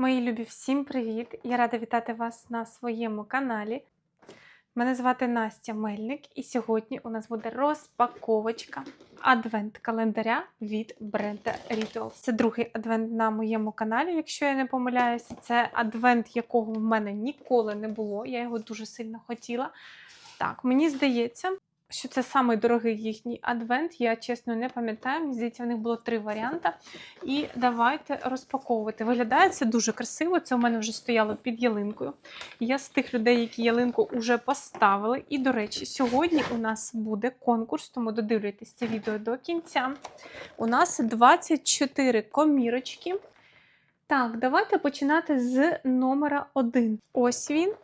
Мої любі, всім привіт! Я рада вітати вас на своєму каналі. Мене звати Настя Мельник, і сьогодні у нас буде розпаковочка адвент-календаря від бренда Rituals. Це другий адвент на моєму каналі, якщо я не помиляюся. Це адвент, якого в мене ніколи не було. Я його дуже сильно хотіла. Так, мені здається, що це самий дорогий їхній адвент. Я чесно не пам'ятаю. Мені здається, в них було три варіанти. І давайте розпаковувати. Виглядає це дуже красиво. Це у мене вже стояло під ялинкою. Я з тих людей, які ялинку вже поставили. І, до речі, сьогодні у нас буде конкурс, тому додивлюйтесь це відео до кінця. У нас 24 комірочки. Так, давайте починати з номера 1. Ось він.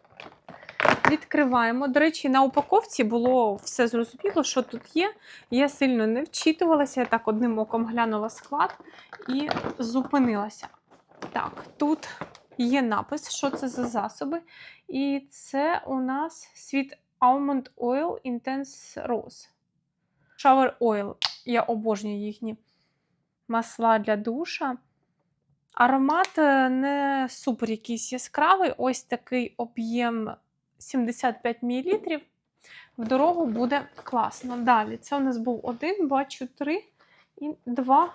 Відкриваємо. До речі, на упаковці було все зрозуміло, що тут є. Я сильно не вчитувалася, я так одним оком глянула склад і зупинилася. Так, тут є напис, що це за засоби. І це у нас світ Almond Oil Intense Rose. Shower Oil. Я обожнюю їхні масла для душа. Аромат е, не супер якийсь яскравий. Ось такий об'єм 75 мл. В дорогу буде класно. Далі, це у нас був один, бачу три і два.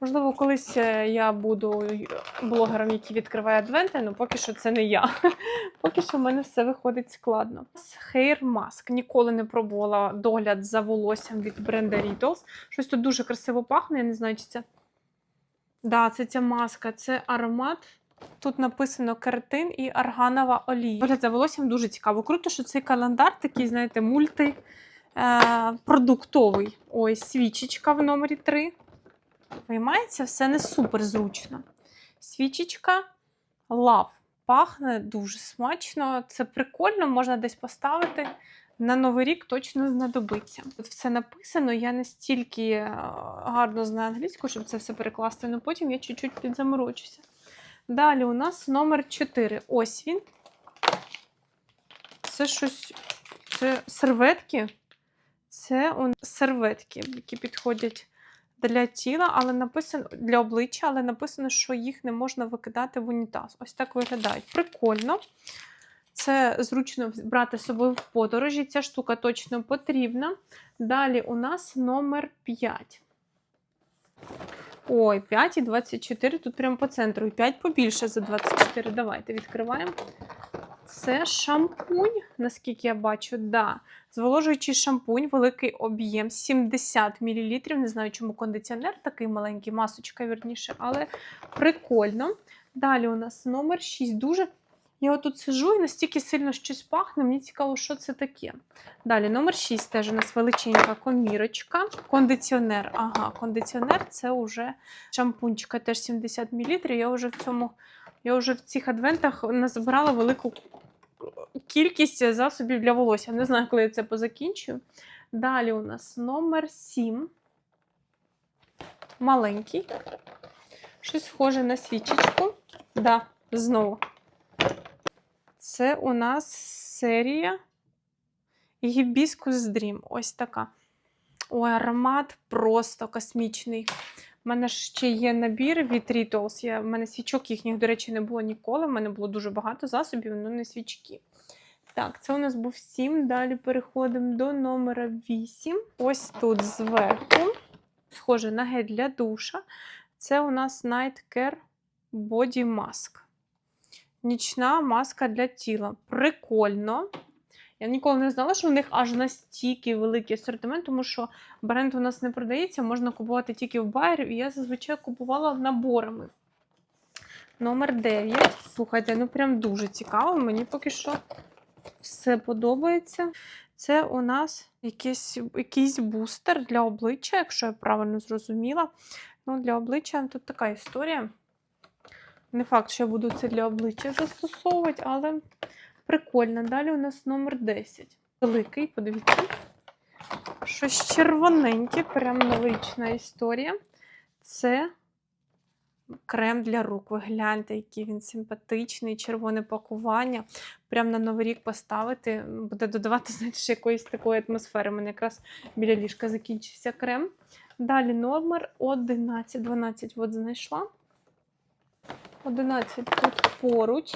Можливо, колись е, я буду блогером, який відкриває адвенти, але поки що це не я. Поки що в мене все виходить складно. Hair Mask. Ніколи не пробувала догляд за волоссям від бренда Riddles. Щось тут дуже красиво пахне, я не знаю, чи це. Да, це ця маска, це аромат. Тут написано кератин і арганова олія. Догляд за волоссям дуже цікаво. Круто, що цей календар такий, знаєте, мультипродуктовий. Ось свічечка в номері 3. Виймається все не супер зручно. Свічечка лав. Пахне дуже смачно. Це прикольно, можна десь поставити. На Новий рік точно знадобиться. Тут все написано, я не стільки е, гарно знаю англійську, щоб це все перекласти, але потім я чуть-чуть підзаморочуся. Далі у нас номер 4. Ось він. Це щось. Це серветки. Це у... серветки, які підходять для тіла, але написано для обличчя, але написано, що їх не можна викидати в унітаз. Ось так виглядають. Прикольно. Це зручно брати з собою в подорожі. Ця штука точно потрібна. Далі у нас номер 5. Ой, 5 і 24. Тут прямо по центру. І 5 побільше за 24. Давайте відкриваємо. Це шампунь, наскільки я бачу, да. Зволожуючий шампунь, великий об'єм 70 мл. Не знаю, чому кондиціонер такий маленький, масочка, вірніше, але прикольно. Далі у нас номер 6. Дуже. Я отут сижу і настільки сильно щось пахне, мені цікаво, що це таке. Далі, номер 6 теж у нас величенька комірочка. Кондиціонер. Ага, кондиціонер це вже шампунчика, теж 70 мл. Я вже в цьому, я вже в цих адвентах назбирала велику кількість засобів для волосся. Не знаю, коли я це позакінчую. Далі у нас номер 7. Маленький. Щось схоже на свічечку. Да, знову. Це у нас серія Hibiscus Dream. Ось така. Ой, аромат просто космічний. У мене ще є набір від Rituals. Я, в мене свічок їхніх, до речі, не було ніколи. У мене було дуже багато засобів, але не свічки. Так, це у нас був 7. Далі переходимо до номера 8. Ось тут зверху. Схоже на гель для душа. Це у нас Night Care Body Mask. Нічна маска для тіла. Прикольно. Я ніколи не знала, що у них аж настільки великий асортимент, тому що бренд у нас не продається, можна купувати тільки в байерів, і я зазвичай купувала наборами. Номер 9. Слухайте, ну прям дуже цікаво. Мені поки що все подобається. Це у нас якийсь, якийсь бустер для обличчя, якщо я правильно зрозуміла. Ну, Для обличчя тут така історія. Не факт, що я буду це для обличчя застосовувати, але прикольно. Далі у нас номер 10. Великий, подивіться. Щось червоненьке, прям новорічна історія. Це крем для рук. Ви гляньте, який він симпатичний, червоне пакування. Прям на Новий рік поставити, буде додавати, знаєте, якоїсь такої атмосфери. У мене якраз біля ліжка закінчився крем. Далі номер 11, 12 от знайшла. 11 тут поруч.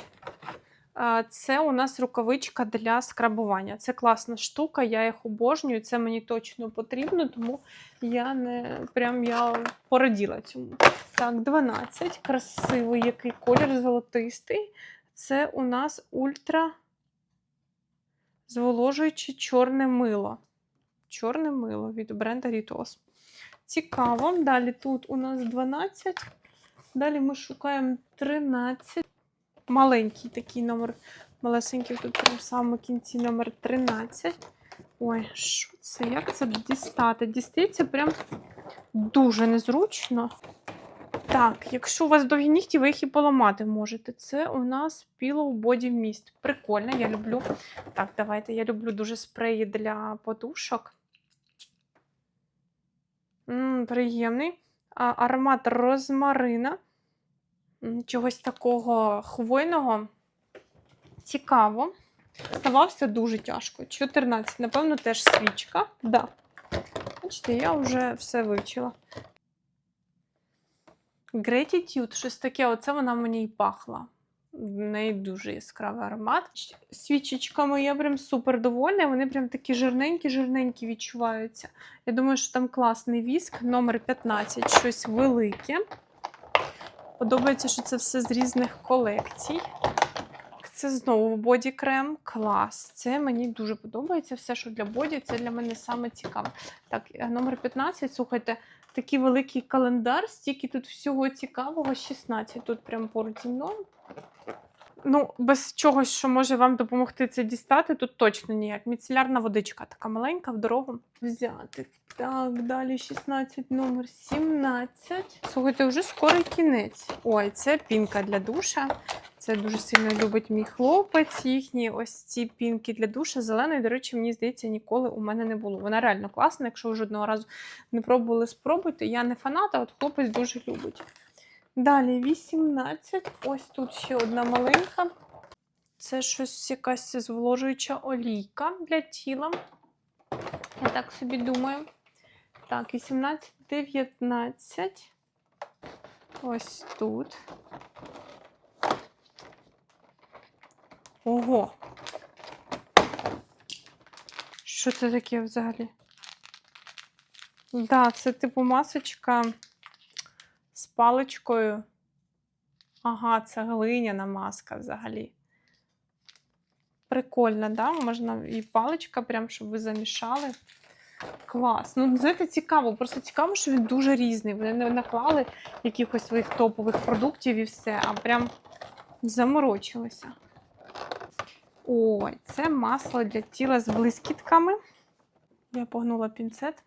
Це у нас рукавичка для скрабування. Це класна штука, я їх обожнюю. Це мені точно потрібно, тому я не прям я пораділа цьому. Так, 12. Красивий який колір золотистий. Це у нас ультра зволожуюче чорне мило. Чорне мило від бренда Ritos. Цікаво. Далі тут у нас 12. Далі ми шукаємо 13. Маленький такий номер. Малесенький тут прям в самому кінці номер 13. Ой, що це? Як це дістати? Дістається прям дуже незручно. Так, якщо у вас довгі нігті, ви їх і поламати можете. Це у нас Pillow Body Mist. Прикольно, я люблю. Так, давайте. Я люблю дуже спреї для подушок. М, приємний. Аромат розмарина. Чогось такого хвойного. Цікаво. Ставався дуже тяжко. 14, напевно, теж свічка. Да. Бачите, я вже все вивчила. Gratitude, щось таке, оце вона мені і пахла. В неї дуже яскравий аромат. Свічечками я прям супер довольна. Вони прям такі жирненькі-жирненькі відчуваються. Я думаю, що там класний віск, номер 15, щось велике. Подобається, що це все з різних колекцій. Це знову боді крем. Клас. Це мені дуже подобається. Все, що для боді, це для мене саме цікаве. Так, е, номер 15. Слухайте, такий великий календар, стільки тут всього цікавого, 16 тут прямо поруч зі мною. Ну, без чогось, що може вам допомогти це дістати, тут точно ніяк. Міцелярна водичка така маленька в дорогу взяти. Так, далі 16, номер 17. Слухайте, вже скоро кінець. Ой, це пінка для душа. Це дуже сильно любить мій хлопець. Їхні ось ці пінки для душа. Зеленої, до речі, мені здається, ніколи у мене не було. Вона реально класна. Якщо ви жодного разу не пробували, спробуйте. Я не фанат, а от хлопець дуже любить. Далі 18. Ось тут ще одна маленька. Це щось якась зволожуюча олійка для тіла. Я так собі думаю. Так, 18, 19. Ось тут. Ого. Що це таке взагалі? Да, це типу масочка з паличкою. Ага, це глиняна маска взагалі. Прикольно, да? Можна і паличка, прям, щоб ви замішали. Клас. Ну, знаєте, цікаво. Просто цікаво, що він дуже різний. Вони не наклали якихось своїх топових продуктів і все, а прям заморочилися. Ой, це масло для тіла з блискітками. Я погнула пінцет.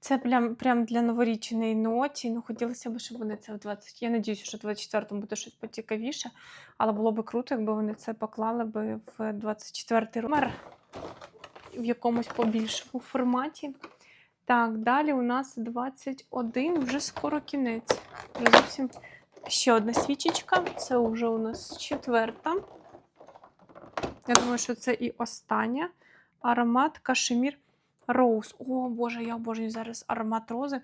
Це прям, прям для новорічної ноті. Ну, хотілося б, щоб вони це в 20. Я надіюся, що в 24-му буде щось поцікавіше. Але було б круто, якби вони це поклали би в 24-й номер в якомусь побільшому форматі. Так, далі у нас 21, вже скоро кінець. Зовсім ще одна свічечка. Це вже у нас четверта. Я думаю, що це і остання. Аромат кашемір Роуз. О, Боже, я обожнюю зараз аромат рози.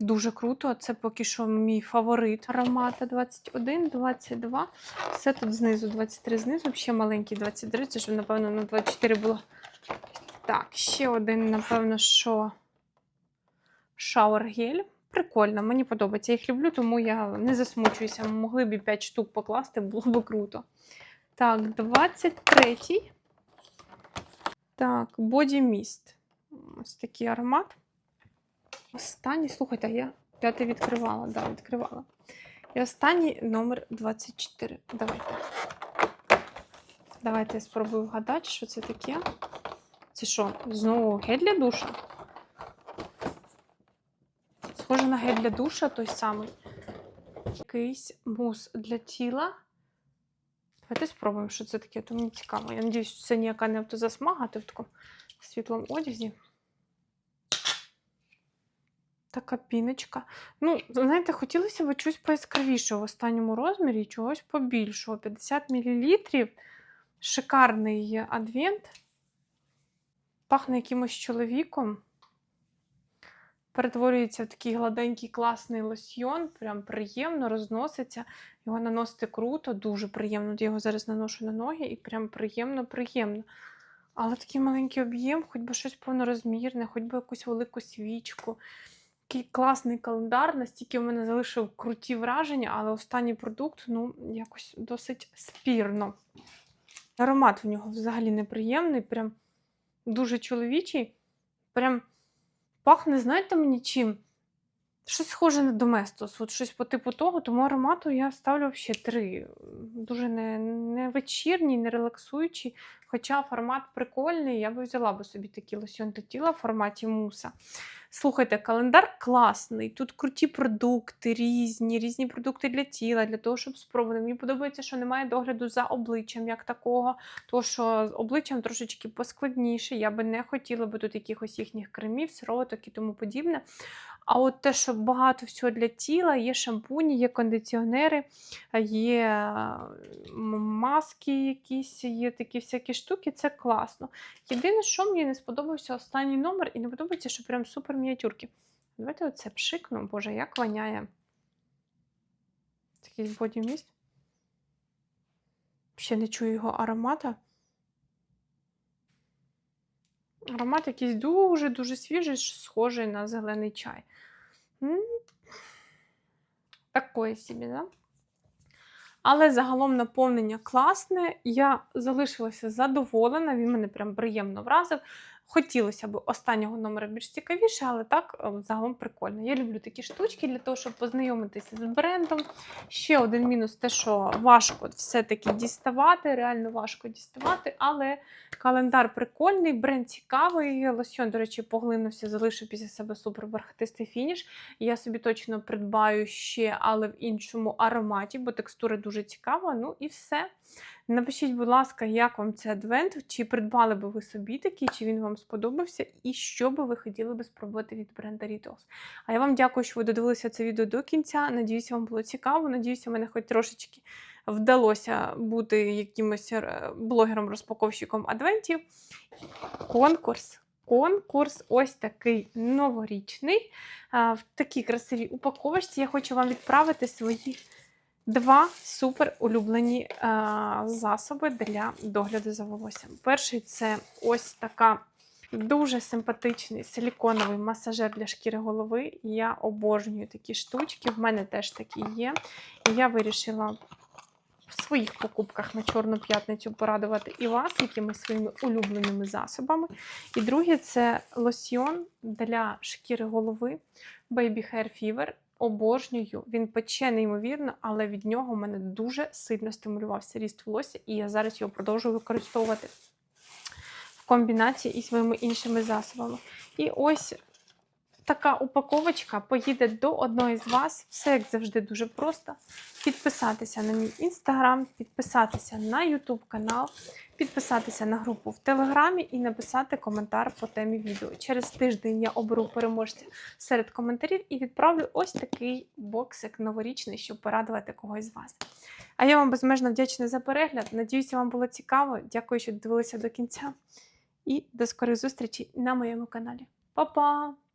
Дуже круто. Це поки що мій фаворит. Аромата 21, 22. Все тут знизу, 23 знизу, ще маленький 23. Це ж, напевно, на 24 було. Так, ще один, напевно, що шауер гель. Прикольно, мені подобається. Я їх люблю, тому я не засмучуюся. Могли б і 5 штук покласти, було б круто. Так, 23. Так, Body Mist. Ось такий аромат. Останній, слухайте, я п'ятий відкривала, да, відкривала. І останній номер 24. Давайте. Давайте я спробую вгадати, що це таке. Це що? Знову гель для душа? Схоже на гель для душа, той самий. Якийсь мус для тіла. Давайте спробуємо, що це таке, то мені цікаво. Я сподіваюся, що це ніяка не автозасмага, ти в такому світлому одязі. Така піночка. Ну, знаєте, хотілося б чогось пояскравішого в останньому розмірі, чогось побільшого. 50 мл. Шикарний адвент. Пахне якимось чоловіком. перетворюється в такий гладенький класний лосьйон, прям приємно розноситься. Його наносити круто, дуже приємно. Я його зараз наношу на ноги і прям приємно, приємно. Але такий маленький об'єм, хоч би щось повнорозмірне, хоч би якусь велику свічку. Такий класний календар, настільки в мене залишив круті враження, але останній продукт ну, якось досить спірно. Аромат в нього взагалі неприємний, прям дуже чоловічий. Прям пахне, знаєте мені чим? Щось схоже на Доместос, от щось по типу того, тому аромату я ставлю ще три. Дуже не, не вечірній, не релаксуючий. Хоча формат прикольний, я би взяла би собі такий лосьон для тіла в форматі муса. Слухайте, календар класний. Тут круті продукти, різні, різні продукти для тіла, для того, щоб спробувати. Мені подобається, що немає догляду за обличчям як такого, тому що з обличчям трошечки поскладніше. Я би не хотіла би тут якихось їхніх кремів, сироваток і тому подібне. А от те, що багато всього для тіла, є шампуні, є кондиціонери, є маски якісь, є такі всякі штуки, це класно. Єдине, що мені не сподобався останній номер, і не подобається, що прям супер мініатюрки. Давайте оце пшикну, боже, як воняє. Такий боді міст. Ще не чую його аромата. Аромат якийсь дуже-дуже свіжий, схожий на зелений чай. М, Такое собі, да? Але загалом наповнення класне. Я залишилася задоволена, він мене прям приємно вразив. Хотілося б останнього номера більш цікавіше, але так е, загалом прикольно. Я люблю такі штучки для того, щоб познайомитися з брендом. Ще один мінус те, що важко все-таки діставати, реально важко діставати, але календар прикольний, бренд цікавий. Лосьон, до речі, поглинувся, залишив після себе супер бархатистий фініш. Я собі точно придбаю ще, але в іншому ароматі, бо текстура дуже цікава. Ну і все. Напишіть, будь ласка, як вам цей адвент, чи придбали би ви собі такий, чи він вам сподобався, і що би ви хотіли би спробувати від бренда Rituals. А я вам дякую, що ви додивилися це відео до кінця. Надіюся, вам було цікаво. Надіюся, мене хоч трошечки вдалося бути якимось е, блогером-розпаковщиком адвентів. Конкурс. Конкурс ось такий новорічний. В такій красивій упаковочці я хочу вам відправити свої два супер улюблені а, засоби для догляду за волоссям. Перший це ось така дуже симпатичний силіконовий масажер для шкіри голови. Я обожнюю такі штучки. В мене теж такі є. І я вирішила в своїх покупках на Чорну п'ятницю порадувати і вас якимись своїми улюбленими засобами. І друге це лосьйон для шкіри голови Baby Hair Fever. Обожнюю, він пече неймовірно, але від нього в мене дуже сильно стимулювався ріст волосся, і я зараз його продовжую використовувати в комбінації із своїми іншими засобами. І ось така упаковочка поїде до одної з вас. Все, як завжди, дуже просто. Підписатися на мій інстаграм, підписатися на Ютуб канал, підписатися на групу в Телеграмі і написати коментар по темі відео. Через тиждень я оберу переможця серед коментарів і відправлю ось такий боксик новорічний, щоб порадувати когось з вас. А я вам безмежно вдячна за перегляд. Надіюся, вам було цікаво. Дякую, що дивилися до кінця. І до скорих зустрічей на моєму каналі. Па-па!